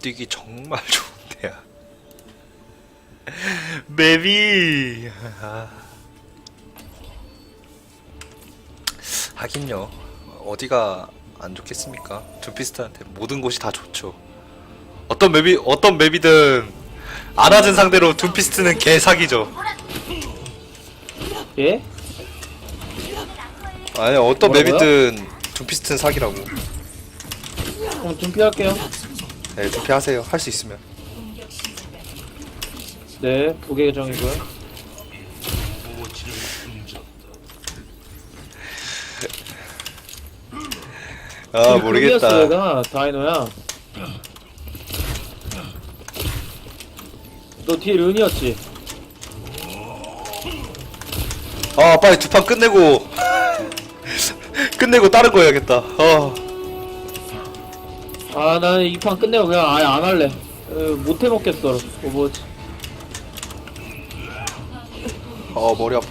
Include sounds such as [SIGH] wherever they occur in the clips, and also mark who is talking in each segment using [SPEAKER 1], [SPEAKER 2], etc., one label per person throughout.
[SPEAKER 1] 뛰기 정말 [LAUGHS] 좋은데요. 맵이 아. 하긴요. 어디가 안 좋겠습니까? 둠피스트한테 모든 곳이 다 좋죠. 어떤 맵이 어떤 맵이든 안 하진 상대로 둠피스트는 개사기죠.
[SPEAKER 2] 예?
[SPEAKER 1] 아니 어떤
[SPEAKER 2] 뭐라고요?
[SPEAKER 1] 맵이든 둠피스트는 사기라고.
[SPEAKER 2] 그럼 준비할게요.
[SPEAKER 1] 네, 둠피하세요. 할 수 있으면.
[SPEAKER 2] 네, 부계 계정이고요. [LAUGHS] 아그
[SPEAKER 1] 모르겠다.
[SPEAKER 2] 얘가 다이노야. 너 뒤에 룬이었지?
[SPEAKER 1] 아 빨리 두 판 끝내고 [LAUGHS] 끝내고 다른 거 해야겠다. 어.
[SPEAKER 2] 아, 나는 이 판 끝내고 그냥 아예 안 할래. 어, 못 해먹겠어, 오버워치.
[SPEAKER 1] 어 머리 아파.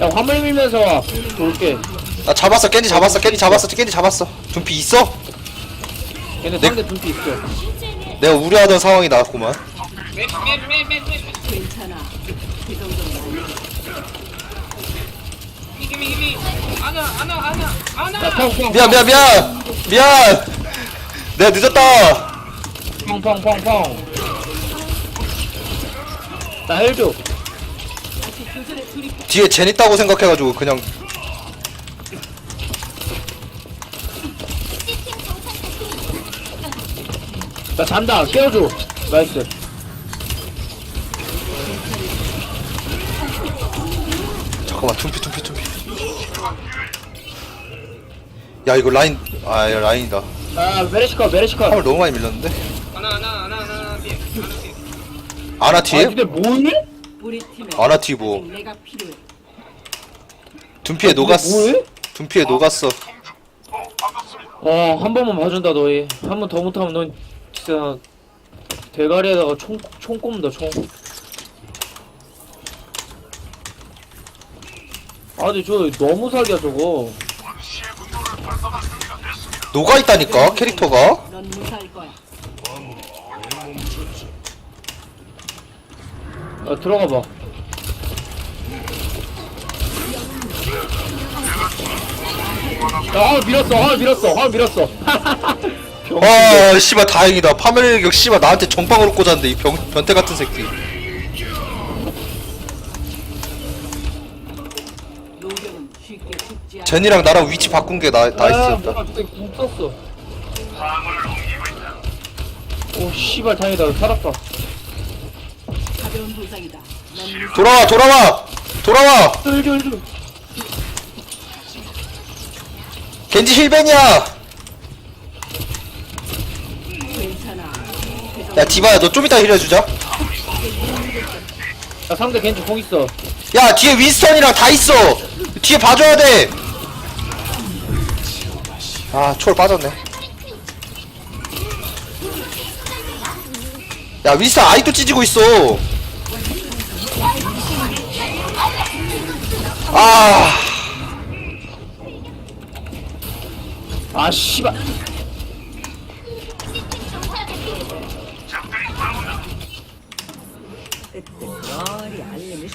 [SPEAKER 2] 야, 화물 밀면서 와. 돌게.
[SPEAKER 1] 나 잡았어 깻지 잡았어 깻지 잡았어 깻지 잡았어. 둠피 있어?
[SPEAKER 2] 걔네
[SPEAKER 1] 네.
[SPEAKER 2] 상대 둔피 있어.
[SPEAKER 1] 내가 우려하던 상황이 나왔구만.
[SPEAKER 3] 괜찮아. 그 정도는 아니야.
[SPEAKER 2] 펑,
[SPEAKER 1] 미안 미안 미안 미안. 내가 늦었다.
[SPEAKER 2] 펑, 펑, 펑, 펑. 나 헬줘.
[SPEAKER 1] 뒤에 젠 있다고 생각해가지고 그냥
[SPEAKER 2] 나 잔다. 깨워줘. 나이스.
[SPEAKER 1] 잠깐만 둠피 둠피 둠피. 야 이거 라인 아 야, 라인이다.
[SPEAKER 2] 아, 메레시카, 메레시카.
[SPEAKER 1] 화물 너무 많이 밀렸는데.
[SPEAKER 4] 하나 하나 하나 하나 뒤에 하나 뒤에
[SPEAKER 1] 아나
[SPEAKER 2] 아,
[SPEAKER 1] 뒤에?
[SPEAKER 2] 근데 뭐니?
[SPEAKER 3] 우리 팀에
[SPEAKER 1] 아나 뒤 뭐.
[SPEAKER 3] 내가 필요해.
[SPEAKER 1] 둠피에 녹았어.
[SPEAKER 2] 뭐해?
[SPEAKER 1] 둠피에 녹았어.
[SPEAKER 2] 어, 한 번만 봐준다, 너희. 한 번 더 못하면 넌 진짜 대가리에다가 총, 총 꼽는다, 총. 아니, 저 너무 사기야, 저거.
[SPEAKER 1] 녹아 있다니까 캐릭터가.
[SPEAKER 3] 넌 무사할 거야.
[SPEAKER 2] 야, 들어가 봐. 야, 아, 밀었어, 아, 밀었어, 아, 밀었어. [LAUGHS] 병-
[SPEAKER 1] 아 씨발 다행이다 파멸력 씨발 나한테 정방으로 꽂았는데 이 병, 변태 같은 새끼 젠이랑 나랑 위치 바꾼 게 나,
[SPEAKER 2] 아,
[SPEAKER 1] 나이스였다
[SPEAKER 2] 갑자기 궁 썼어. 오, 씨발, 다행이다. 살았다.
[SPEAKER 3] 가벼운 부상이다.
[SPEAKER 1] 돌아와 돌아와 돌아와
[SPEAKER 2] 일줘, 일줘.
[SPEAKER 1] 겐지 힐벤이야
[SPEAKER 3] 괜찮아.
[SPEAKER 1] 야 디바야 너 좀 이따 힐해주자
[SPEAKER 2] 야, 상대 겐지 공 있어.
[SPEAKER 1] 야 뒤에 윈스턴이랑 다 있어 뒤에 봐줘야 돼 아 초월 빠졌네. 야 윈스턴 아직도 찢고 있어. 아.
[SPEAKER 2] 아, 씨발.
[SPEAKER 3] 알림이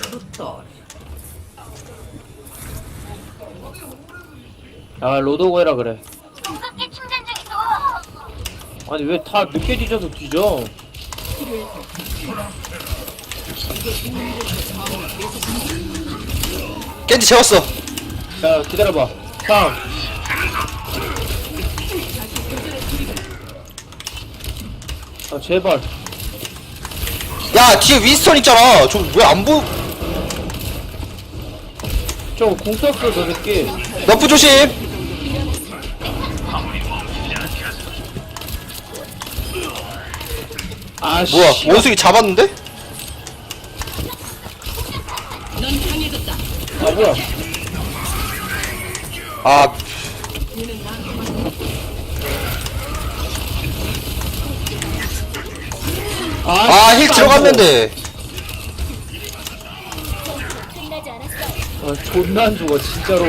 [SPEAKER 3] 쏟어.
[SPEAKER 2] 아, 로도고 해라, 그래. 아니, 왜 다 늦게 뒤져서 뒤져?
[SPEAKER 1] 겐지 재웠어
[SPEAKER 2] 야, 기다려봐. 다음. 아, 제발.
[SPEAKER 1] 야 뒤에 윈스턴 있잖아 저 왜 안 보여
[SPEAKER 2] 저거 공 썼어, 저 새끼.
[SPEAKER 1] 너프 조심
[SPEAKER 2] 아,
[SPEAKER 1] 뭐야. 원숭이 잡았는데?
[SPEAKER 2] 아, 뭐야.
[SPEAKER 1] 아
[SPEAKER 2] 아,
[SPEAKER 1] 아힐
[SPEAKER 2] 씨발,
[SPEAKER 1] 들어갔는데
[SPEAKER 2] 어, 아 존나 안 죽어 진짜로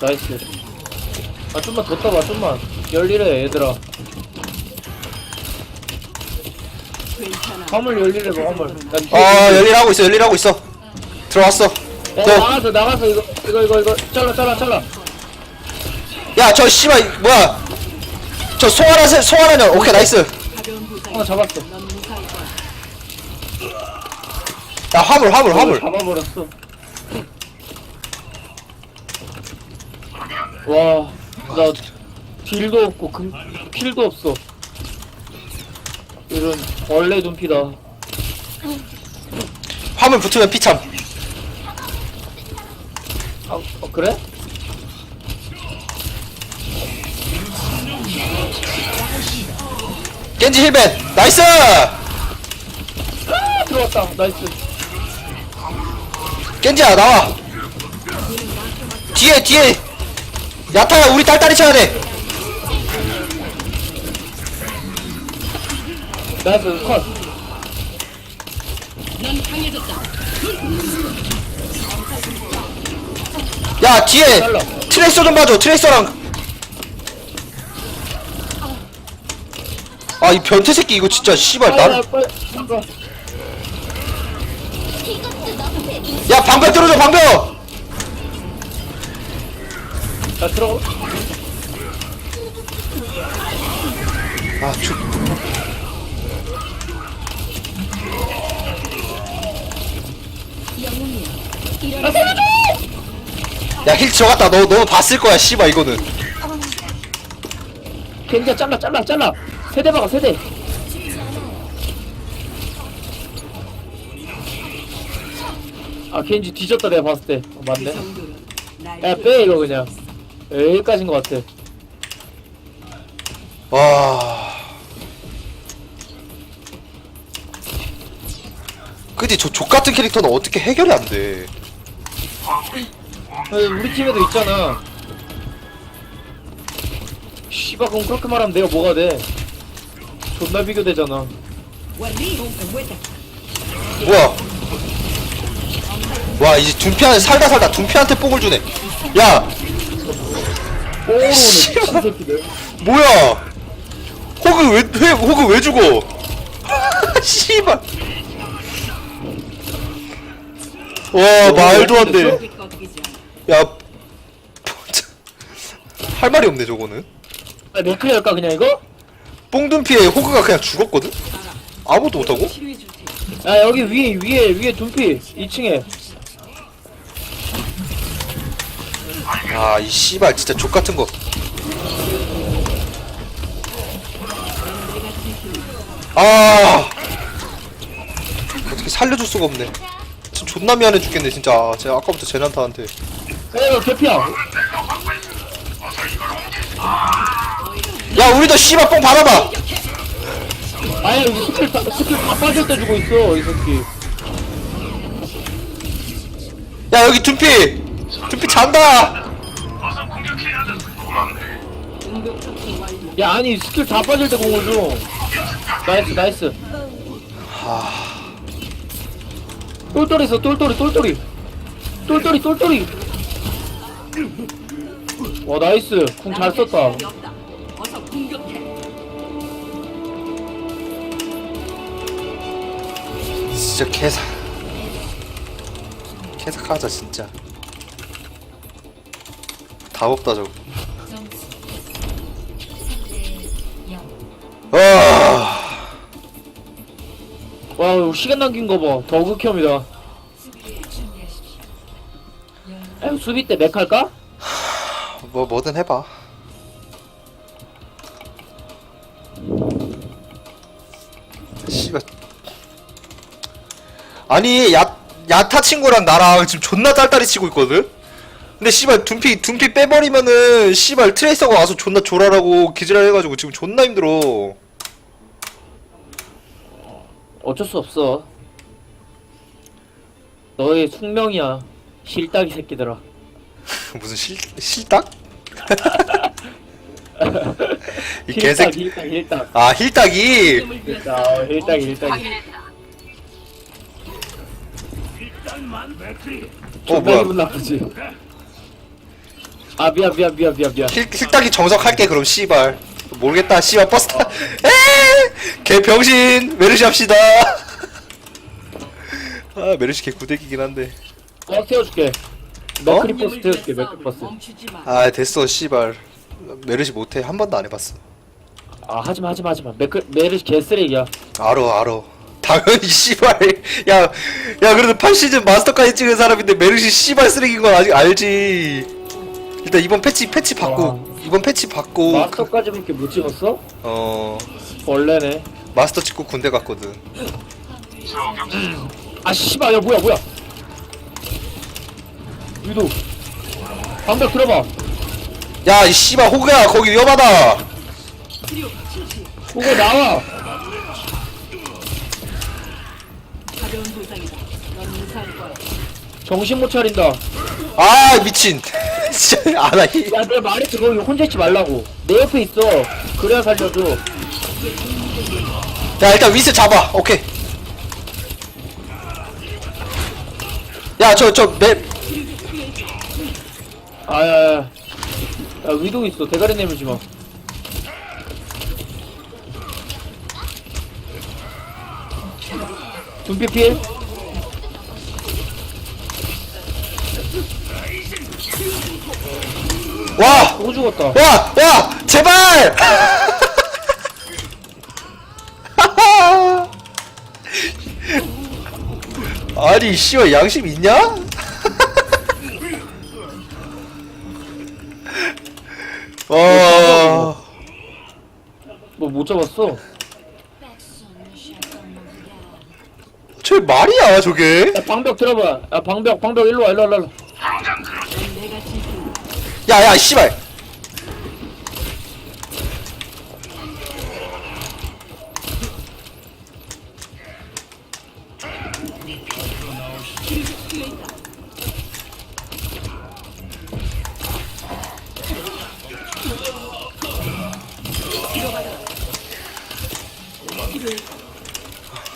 [SPEAKER 2] 나이스 아 좀만 더 떠봐 좀만. 열일해 얘들아. 화물 열일해 봐 화물. 난 뒤에
[SPEAKER 1] 아 열일하고 있어 열일하고 있어. 들어왔어.
[SPEAKER 2] 어,
[SPEAKER 1] 저,
[SPEAKER 2] 나가서 나가서 이거 이거 이거 이거. 잘라 잘라 잘라.
[SPEAKER 1] 야저 씨발 뭐야. 저 송하나 송하나냐 오케이 나이스.
[SPEAKER 2] 하나 잡았어.
[SPEAKER 3] 넌 무사할 거야.
[SPEAKER 1] 야 화물 화물 화물.
[SPEAKER 2] 잡아버렸어. 와 나 딜도 없고 금, 킬도 없어. 이런 벌레 눈피다.
[SPEAKER 1] 화물 붙으면 피참.
[SPEAKER 2] 아 어, 그래?
[SPEAKER 1] 겐지 힐벤 나이스!
[SPEAKER 2] 아, 들어왔다. 나이스.
[SPEAKER 1] 겐지야 나와. 뒤에 뒤에 야타야 우리 딸딸이 쳐야 돼
[SPEAKER 2] 나이스 컷.
[SPEAKER 1] 야 뒤에
[SPEAKER 2] 잘라.
[SPEAKER 1] 트레이서 좀 봐줘 트레이서랑 아 이 변태 새끼 이거 진짜 씨발
[SPEAKER 2] 빨리
[SPEAKER 1] 나야
[SPEAKER 2] 빨리 빨리
[SPEAKER 1] 방벽 들어줘 방벽
[SPEAKER 2] 자 들어가.
[SPEAKER 1] 아 주... 야힐 들어갔다. 너 너 봤을 거야 씨발 이거는.
[SPEAKER 2] 겐지야 잘라 잘라 잘라. 세대 박아 세대. 아 겐지 뒤졌다 내가 봤을 때. 어,
[SPEAKER 3] 그
[SPEAKER 2] 맞네. 야 빼 이거 그냥 여기까지인 것 같아.
[SPEAKER 1] 와. 그지 저 족같은 캐릭터는 어떻게 해결이 안돼?
[SPEAKER 2] 아니, 우리 팀에도 있잖아. 씨발 그럼 그렇게 말하면 내가 뭐가 돼? 존나 비교되잖아.
[SPEAKER 1] 뭐야? 와 이제 둔피한테 살다 살다 둔피한테 뽕을 주네. 야
[SPEAKER 2] 미친. 새끼들
[SPEAKER 1] 뭐야 호그 왜, 왜 호그 왜 죽어 [LAUGHS] 씨발 와 말도 안돼
[SPEAKER 3] 꺾이지 않아.
[SPEAKER 1] 야 [LAUGHS] 할 말이 없네 저거는
[SPEAKER 2] 아, 맥클리 할까 그냥 이거?
[SPEAKER 1] 뽕둔피에 호그가 그냥 죽었거든 아무것도 못하고
[SPEAKER 3] 치료해 줄 테니.
[SPEAKER 2] 아 여기 위에 위에 위에 둠피 2층에
[SPEAKER 1] 아 이 씨발 진짜 족 같은 거. 아! 어떻게 살려줄 수가 없네. 진짜 존나 미안해 죽겠네 진짜. 아, 제가 아까부터 제난타한테.
[SPEAKER 2] 야 이거 개피야.
[SPEAKER 1] 야 우리도 씨발 뽕 받아봐!
[SPEAKER 2] 아야 여기 스킬 다, 스킬 다 빠질 때 주고 있어 이 새끼.
[SPEAKER 1] 야 여기 둔피! 둔피 잔다
[SPEAKER 2] 야 아니 스킬 다 빠질 때 공을 줘 나이스 나이스. 똘똘이 있어 똘똘이 똘똘이. 똘똘이 똘똘이. 와 나이스. 궁 잘 썼다.
[SPEAKER 1] 진짜 개사. 개사하자 진짜. 답 없다 저거
[SPEAKER 2] 와와 시간 남긴 거봐 더극혐이다 야 수비 때 맥 할까?
[SPEAKER 1] 뭐 뭐든 해봐. 씨발. 아니 야 야타 친구랑 나랑 지금 존나 딸딸이 치고 있거든. 근데 씨발 둔피 둔피 빼버리면은 씨발 트레이서가 와서 존나 조라라고 기지랄 해가지고 지금 존나 힘들어.
[SPEAKER 2] 어쩔 수 없어. 너의 숙명이야. 실딱이 새끼들아. [LAUGHS]
[SPEAKER 1] 무슨 실 실딱? [LAUGHS] 이
[SPEAKER 2] 힐딱
[SPEAKER 1] 개새
[SPEAKER 2] 힐딱 힐딱
[SPEAKER 1] 아 힐딱이?
[SPEAKER 2] 자 어, 힐딱 힐딱
[SPEAKER 1] 어
[SPEAKER 2] 존나
[SPEAKER 1] 뭐야?
[SPEAKER 2] 기분 나쁘지 아 미안 미안 미안 미안 미안.
[SPEAKER 1] 힐, 힐딱이 정석할게 그럼 씨발. 모르겠다 씨발 버스 타 에개 병신! 메르시 합시다. [LAUGHS] 아 메르시 개 구대기긴 한데.
[SPEAKER 2] 버스 태워줄게. 맥크리 버스 태워줄게 맥크리 버스.
[SPEAKER 1] 아 됐어 씨발. 메르시 못해. 한 번도 안 해봤어.
[SPEAKER 2] 아 하지마 하지마 하지마. 맥크 메르시 개쓰레기야.
[SPEAKER 1] 알어 알어. [LAUGHS] 당연히 씨발. 야야 그래도 8시즌 마스터까지 찍은 사람인데 메르시 씨발 쓰레기인 건 아직 알지 일단 이번 패치 패치 받고
[SPEAKER 2] 와.
[SPEAKER 1] 이번 패치 받고 그-
[SPEAKER 2] 마스터까지밖에 못 찍었어?
[SPEAKER 1] 어
[SPEAKER 2] 원래네
[SPEAKER 1] 마스터 찍고 군대 갔거든
[SPEAKER 2] 아 씨발 야 뭐야 뭐야 유도 방벽 들어봐
[SPEAKER 1] 야 이 씨발 호그야 거기 위험하다.
[SPEAKER 2] 그거 나와
[SPEAKER 3] 가벼운 부상이다.
[SPEAKER 2] 정신 못 차린다.
[SPEAKER 1] 아 미친. [LAUGHS] 진짜 아나
[SPEAKER 2] 히야 내가 말했지 거기 혼자 있지 말라고. 내 옆에 있어. 그래야 살려줘.
[SPEAKER 1] 야 일단 위스 잡아. 오케이. 야저 저맵.
[SPEAKER 2] 아 야 야. 야 위도 있어. 대가리 내밀지 마. 둠피 필
[SPEAKER 1] 와!
[SPEAKER 2] 또 죽었다
[SPEAKER 1] 와! 와! 제발! [LAUGHS] 아니 씨발 양심 있냐? [LAUGHS] 와.
[SPEAKER 2] 뭐 못 잡았어
[SPEAKER 1] 저 말이야 저게?
[SPEAKER 2] 야 방벽 들어봐 야 방벽 방벽 일로 와 일로 와 일로 와.
[SPEAKER 1] 야야 씨발.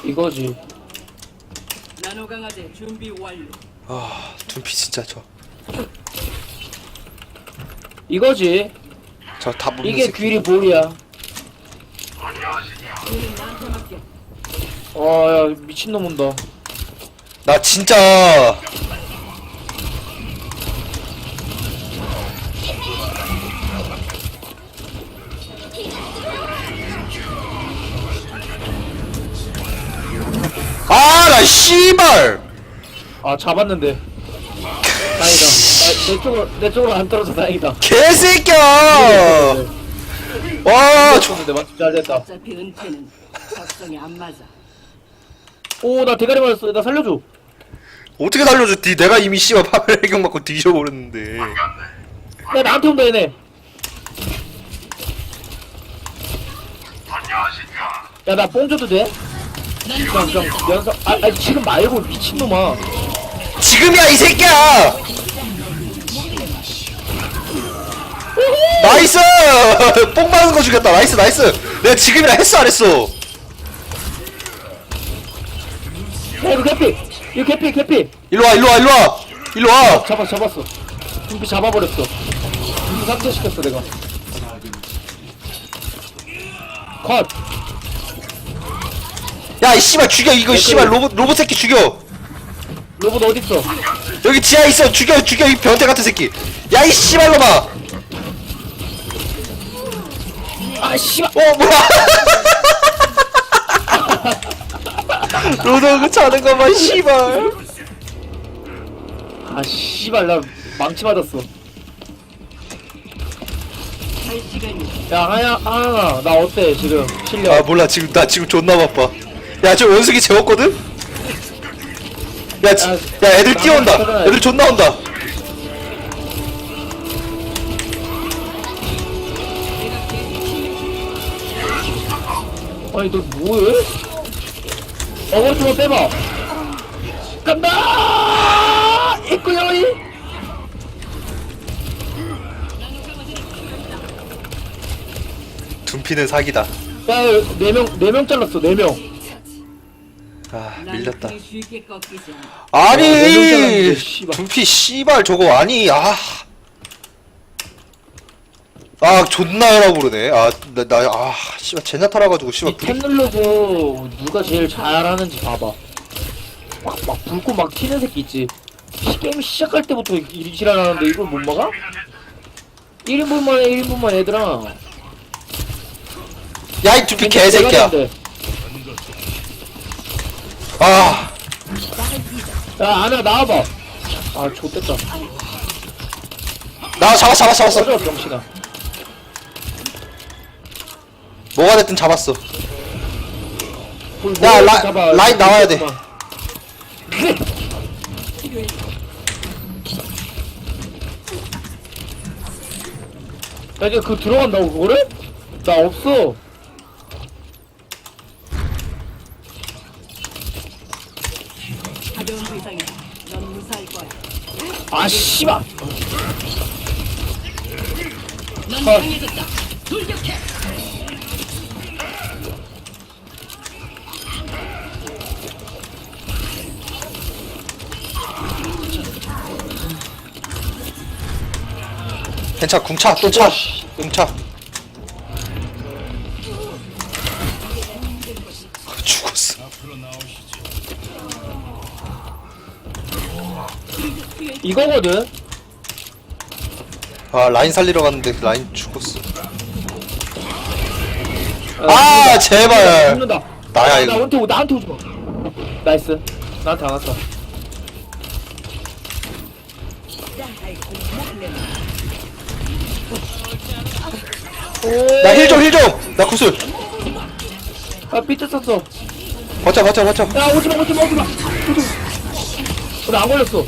[SPEAKER 2] 이거지
[SPEAKER 3] 나노 강화제 준비 완료.
[SPEAKER 1] 아 둔피 진짜 저.
[SPEAKER 2] 이거지.
[SPEAKER 1] 저다 묻는
[SPEAKER 2] 이게
[SPEAKER 1] 새끼.
[SPEAKER 2] 귀리 볼이야.
[SPEAKER 3] 맡겨.
[SPEAKER 2] 아야 미친놈 온다.
[SPEAKER 1] 나 진짜. 아 나 씨발.
[SPEAKER 2] 아 잡았는데 내 쪽으로 내 쪽으로 안 떨어져 다행이다.
[SPEAKER 1] 개새끼야! 와! 저,
[SPEAKER 2] 좋은데 맞 잘됐다.
[SPEAKER 3] 어차피 은퇴는 적성에 안 맞아.
[SPEAKER 2] 오 나 대가리 맞았어. 나 살려줘.
[SPEAKER 1] 어떻게 살려줬디 내가 이미 씨발 파멸 해경 맞고 뒤져버렸는데.
[SPEAKER 2] 야 나한테 온다 얘네. 야 나 뽕 줘도 돼? 그냥 연습 아, 아 지금 말고 미친놈아.
[SPEAKER 1] 지금이야 이 새끼야 나이스! [LAUGHS] 뽕 맞는 거 죽였다. 나이스 나이스. 내가 지금이라 했어 안 했어?
[SPEAKER 2] 야 이거 개피. 이거 개피 개피.
[SPEAKER 1] 일로 와 일로 와 일로 와. 일로 와.
[SPEAKER 2] 잡았어 잡았어. 준비 잡아버렸어. 준비 삭제시켰어 내가. 컷.
[SPEAKER 1] 야 이 씨발 죽여 이거 씨발 로봇 로봇 새끼 죽여.
[SPEAKER 2] 로봇 어딨어?
[SPEAKER 1] 여기 지하에 있어. 죽여 죽여 이 변태 같은 새끼. 야 이 씨발 놈아
[SPEAKER 2] 아 씨발
[SPEAKER 1] 어 뭐야. 로드오그 차는 거봐 씨발.
[SPEAKER 2] 아 씨발 나 망치 맞았어. 야 하야 하나 나 어때 지금? 실력?
[SPEAKER 1] 아 몰라. 지금 나 지금 존나 바빠. 야저 원숭이 재웠거든? 야, 지,
[SPEAKER 2] 야,
[SPEAKER 1] 야 애들 뛰어온다. 애들 존나 온다
[SPEAKER 2] 아니 너 뭐해? 어그로 좀 빼봐 간다 있구요이
[SPEAKER 1] 둔피 둔피는 사기다
[SPEAKER 2] 야네명네 명 잘랐어 네명
[SPEAKER 3] 아난
[SPEAKER 1] 밀렸다.
[SPEAKER 2] 어,
[SPEAKER 1] 아니
[SPEAKER 2] 잘랐는데, 씨발.
[SPEAKER 1] 둔피 씨발 저거 아니 아. 아 존나 하라고 그러네. 아나나아 씨발 제나타라 가지고 씨발
[SPEAKER 2] 이템 눌러서 누가 제일 잘하는지 봐봐. 막, 막 붉고 막 튀는 새끼 있지. 시- 게임 시작할 때부터 이 지랄 하는데 이걸 못 막아? 1인분만 해 1인분만 얘들아.
[SPEAKER 1] 야이 둔피 개새끼야. 아.
[SPEAKER 2] 야 아나 나와봐. 아 좋댔다.
[SPEAKER 1] 나 잡았어 잡았어 잡았어.
[SPEAKER 2] 꺼져 병신아
[SPEAKER 1] 뭐가 됐든 잡았어
[SPEAKER 2] 뭘
[SPEAKER 1] 야,
[SPEAKER 2] 라-.
[SPEAKER 1] 라인 나와야 돼.
[SPEAKER 2] 야 이제 그 들어간다고 그거를? 나 없어
[SPEAKER 3] 가벼운 부상이다. 넌 무사할 거야.
[SPEAKER 2] 아 씨발
[SPEAKER 3] 넌
[SPEAKER 2] 아.
[SPEAKER 3] 강해졌다. 돌격해.
[SPEAKER 1] 괜찮아 궁차 또차. 궁차. 죽었어.
[SPEAKER 2] 이거거든.
[SPEAKER 1] 아 라인 살리러 갔는데 라인 죽었어.
[SPEAKER 2] 아,
[SPEAKER 1] 아 제발.
[SPEAKER 2] 죽는다.
[SPEAKER 1] 나야
[SPEAKER 2] 나
[SPEAKER 1] 이거.
[SPEAKER 2] 나한테 오 나한테 오지 마. 나이스. 나한테 안 왔다
[SPEAKER 1] 나 힐 좀 힐 좀 나 구슬.
[SPEAKER 2] 아 삐뚤 썼어.
[SPEAKER 1] 버텨 버텨 버텨.
[SPEAKER 2] 야 오지마 오지마 오지마. 오지마. 나안 걸렸어.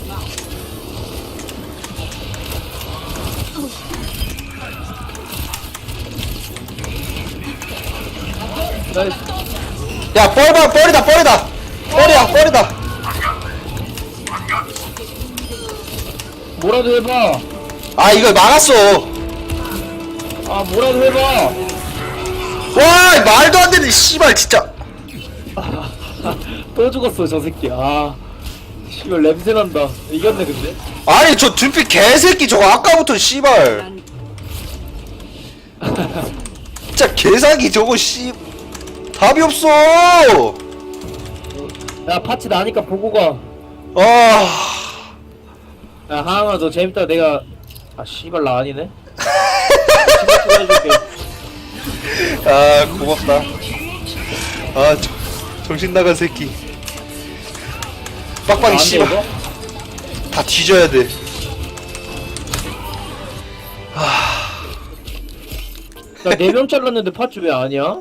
[SPEAKER 2] 나이스.
[SPEAKER 1] 야 뻘봐 뻘이다 뻘이다. 뻘이야 뻘이다.
[SPEAKER 2] 뭐라도 해봐.
[SPEAKER 1] 아 이걸 막았어
[SPEAKER 2] 아 뭐라도 해봐.
[SPEAKER 1] 와 말도 안 되는 씨발 진짜. [LAUGHS]
[SPEAKER 2] 또 죽었어 저 새끼. 아 씨발 냄새 난다. 이겼네 근데.
[SPEAKER 1] 아니 저 둔피 개새끼 저거 아까부터 씨발.
[SPEAKER 3] 난
[SPEAKER 1] 진짜 개사기 저거 씨. 답이 없어.
[SPEAKER 2] 야 파츠 나니까 보고 가.
[SPEAKER 1] 아.
[SPEAKER 2] 야 하하마 너 재밌다. 내가 아 씨발 나 아니네 해줄게
[SPEAKER 1] 아 고맙다. 아 저, 정신 나간 새끼. 빡빡이
[SPEAKER 2] 안 돼,
[SPEAKER 1] 씨발.
[SPEAKER 2] 이거?
[SPEAKER 1] 다 뒤져야 돼.
[SPEAKER 2] 나 4명 잘랐는데 파츠 왜 아니야?
[SPEAKER 1] 아.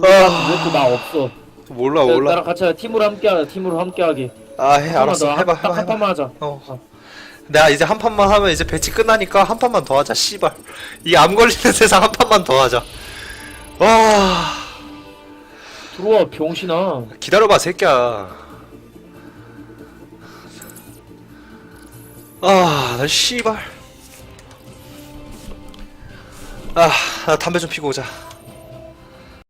[SPEAKER 2] 왜또 나 없어?
[SPEAKER 1] 몰라
[SPEAKER 2] 야,
[SPEAKER 1] 몰라.
[SPEAKER 2] 나랑 같이 하자. 팀으로 함께 하자. 팀으로 함께 하게
[SPEAKER 1] 아해 알았어. 해봐
[SPEAKER 2] 딱한
[SPEAKER 1] 해봐 해봐
[SPEAKER 2] 판만 하자.
[SPEAKER 1] 어 내가 이제 한 판만 하면 이제 배치 끝나니까 한 판만 더 하자 씨발. 이 암 걸리는 [LAUGHS] 세상 한 판만 더 하자. 와.
[SPEAKER 2] 들어와 병신아.
[SPEAKER 1] 기다려봐 새끼야. 아나 씨발. 아나 담배 좀 피고 오자